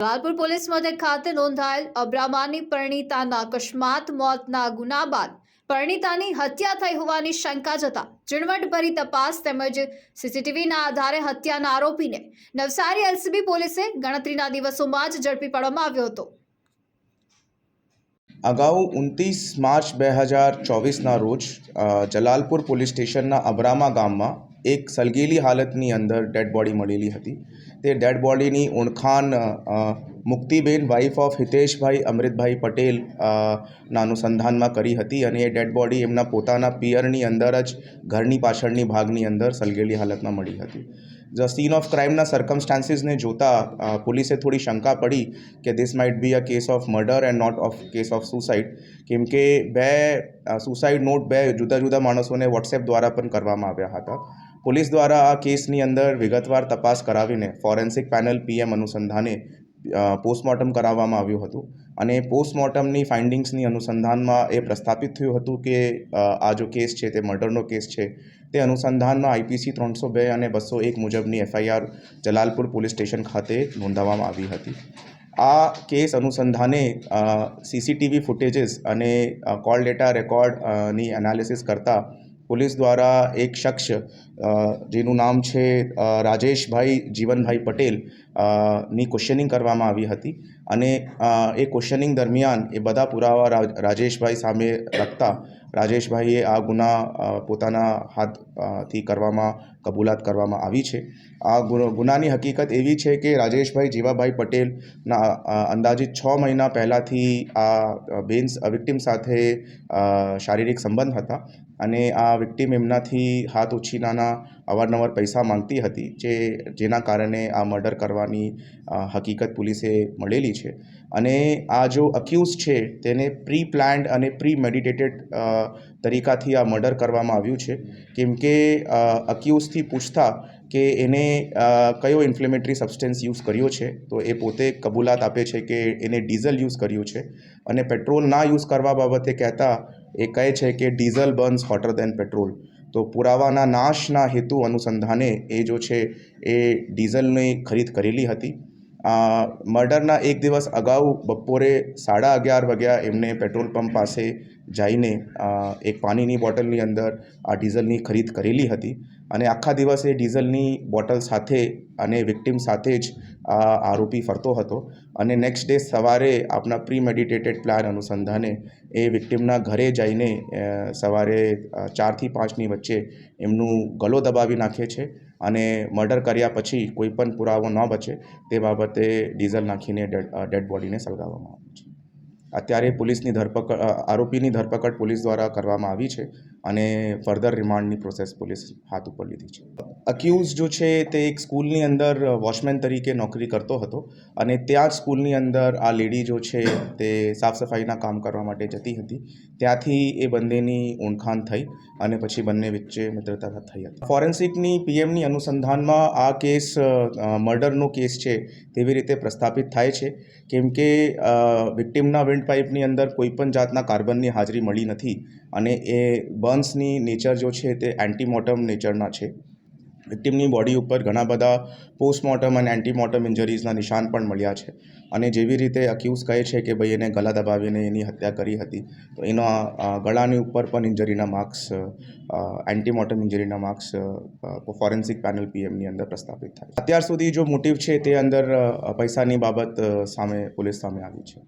Lalpur police મથક ખાતે નોંધાયેલ અબ્રામાની પરિણીતાના અકસ્માત, મોતના ગુના બાદ પરિણીતાની હત્યા થઈ હોવાની શંકા જતા ઝીણવટભરી તપાસ તેમજ સીસીટીવીના આધારે હત્યાના આરોપીને નવસારી એલસીબી પોલીસે ગણતરીના દિવસોમાં જ ઝડપી પાડવામાં આવ્યો હતો. અગાઉ ઉનત્રીસ માર્ચ બે હજાર ચોવીસના રોજ જલાલપુર પોલીસ સ્ટેશનના અબ્રામા ગામમાં એક સલગેલી હાલતની અંદર ડેડ બોડી મળેલી હતી. તે ડેડ બોડીની ઓળખાણ મુક્તિબેન વાઇફ ઓફ હિતેશભાઈ અમૃતભાઈ પટેલ ના અનુસંધાનમાં કરી હતી અને એ ડેડ બોડી એમના પોતાના પિયરની અંદર જ ઘરની પાછળની ભાગની અંદર સલગેલી હાલતમાં મળી હતી. ધ સીન ઓફ ક્રાઇમના સર્કમસ્ટાન્સીસને જોતા પોલીસે થોડી શંકા પડી કે this might be a case of murder and not of case of suicide કેમ કે બે સુસાઇડ નોટ બે જુદા જુદા માણસોને વોટ્સએપ દ્વારા પણ કરવામાં આવ્યા હતા. પોલીસ દ્વારા આ કેસની અંદર વિગતવાર તપાસ કરાવીને ફોરેન્સિક પેનલ પીએમ અનુસંધાને પોસ્ટમોર્ટમ કરાવવામાં આવ્યું હતું. અને પોસ્ટમોર્ટમની ફાઇન્ડિંગ્સની અનુસંધાનમાં એ પ્રસ્થાપિત થયું હતું કે આ જો કેસ છે તે મર્ડરનો કેસ છે, તે અનુસંધાનમાં આઈપીસી ત્રણસો બે અને બસો એક મુજબની એફઆઈઆર જલાલપુર પોલીસ સ્ટેશન ખાતે નોંધાવવામાં આવી હતી. આ કેસ અનુસંધાને સીસીટીવી ફૂટેજીસ અને કોલ ડેટા રેકોર્ડની એનાલિસિસ કરતાં પોલીસ દ્વારા એક શખ્સ જેનું નામ છે રાજેશભાઈ જીવનભાઈ પટેલની ક્વેશ્ચનિંગ કરવામાં આવી હતી. અને એ ક્વેશ્ચનિંગ દરમિયાન એ બધા પુરાવા રાજેશભાઈ સામે રાખતા રાજેશભાઈએ આ ગુના પોતાના હાથથી કરવામાં, કબૂલાત કરવામાં આવી છે. આ ગુનાની હકીકત એવી છે કે રાજેશભાઈ જીવાભાઈ પટેલના અંદાજિત છ મહિના પહેલાંથી આ બેન્સ વિક્ટિમ સાથે શારીરિક સંબંધ હતા અને આ વિક્ટિમ એમનાથી હાથ ઉછીનાના અવારનવાર પૈસા માંગતી હતી, જે, જેના કારણે આ મર્ડર કરવાની હકીકત પોલીસે મળેલી છે. અને આ જો અક્યુઝ છે, તેને પ્રી પ્લાન્ડ અને પ્રી મેડિટેટેડ તરીકાથી આ મર્ડર કરવામાં આવ્યું છે. કેમ કે અક્યુઝથી પૂછતા કે એને કયો ઇન્ફ્લેમેટરી સબસ્ટન્સ યુઝ કર્યો છે, તો એ પોતે કબૂલાત આપે છે કે એને ડીઝલ યુઝ કર્યું છે. અને પેટ્રોલ ના યુઝ કરવા બાબતે કહેતા એ કહે છે કે diesel burns hotter than petrol. તો પુરાવાના નાશના હેતુ અનુસંધાને એ જો છે, એ ડીઝલની ખરીદ કરેલી હતી. મર્ડરના એક દિવસ અગાઉ બપોરે સાડા અગિયાર વાગ્યા એમને પેટ્રોલ પંપ પાસે જઈને એક પાણીની બોટલની અંદર આ ડીઝલની ખરીદ કરેલી હતી. અને આખા દિવસે ડીઝલની બોટલ સાથે અને વિક્ટિમ સાથે જ આ આરોપી ફરતો હતો. અને નેક્સ્ટ ડે સવારે આપણા પ્રી મેડિટેટેડ પ્લાન અનુસંધાને એ વિક્ટિમના ઘરે જઈને સવારે ચારથી પાંચની વચ્ચે એમનું ગલો દબાવી નાખે છે અને મર્ડર કર્યા પછી કોઈ પણ પુરાવો ન બચે તે બાબતે ડીઝલ નાખીને ડેડ બોડીને સળગાવવામાં આવે છે. અત્યારે પોલીસની ધરપકડ આરોપીની ધરપકડ પોલીસ દ્વારા કરવામાં આવી છે. અને ફર્ધર રિમાન્ડની પ્રોસેસ પોલીસ હાથ ઉપર લીધી છે. અક્યુઝ જો છે તે એક સ્કૂલની અંદર વોચમેન તરીકે નોકરી કરતો હતો અને ત્યાં જ સ્કૂલની અંદર આ લેડી જો છે તે સાફ સફાઈના કામ કરવા માટે જતી હતી. ત્યાંથી એ બંનેની ઓળખાણ થઈ અને પછી બંને વચ્ચે મિત્રતા થઈ હતી. ફોરેન્સિકની પીએમની અનુસંધાનમાં આ કેસ મર્ડરનો કેસ છે તેવી રીતે પ્રસ્થાપિત થાય છે. કેમ કે વિક્ટિમના વિન્ડ પાઇપની અંદર કોઈપણ જાતના કાર્બનની હાજરી મળી નથી અને એ બર્ન્સની નેચર જો છે તે એન્ટીમોર્ટમ નેચરના છે. વિક્ટિમની બોડી ઉપર ઘણા બધા પોસ્ટમોર્ટમ અને એન્ટીમોર્ટમ ઇન્જરીઝના નિશાન પણ મળ્યા છે અને જેવી રીતે અક્યુઝ કહે છે કે ભાઈ એને ગળા દબાવીને એની હત્યા કરી હતી, તો એના ગળાની ઉપર પણ ઇન્જરીના માર્ક્સ એન્ટીમોર્ટમ ઇન્જરીના માર્ક્સ ફોરેન્સિક પેનલ પીએમની અંદર પ્રસ્થાપિત થાય અત્યાર સુધી જો મોટિવ છે તે અંદર પૈસાની બાબત સામે, પોલીસ સામે આવી છે.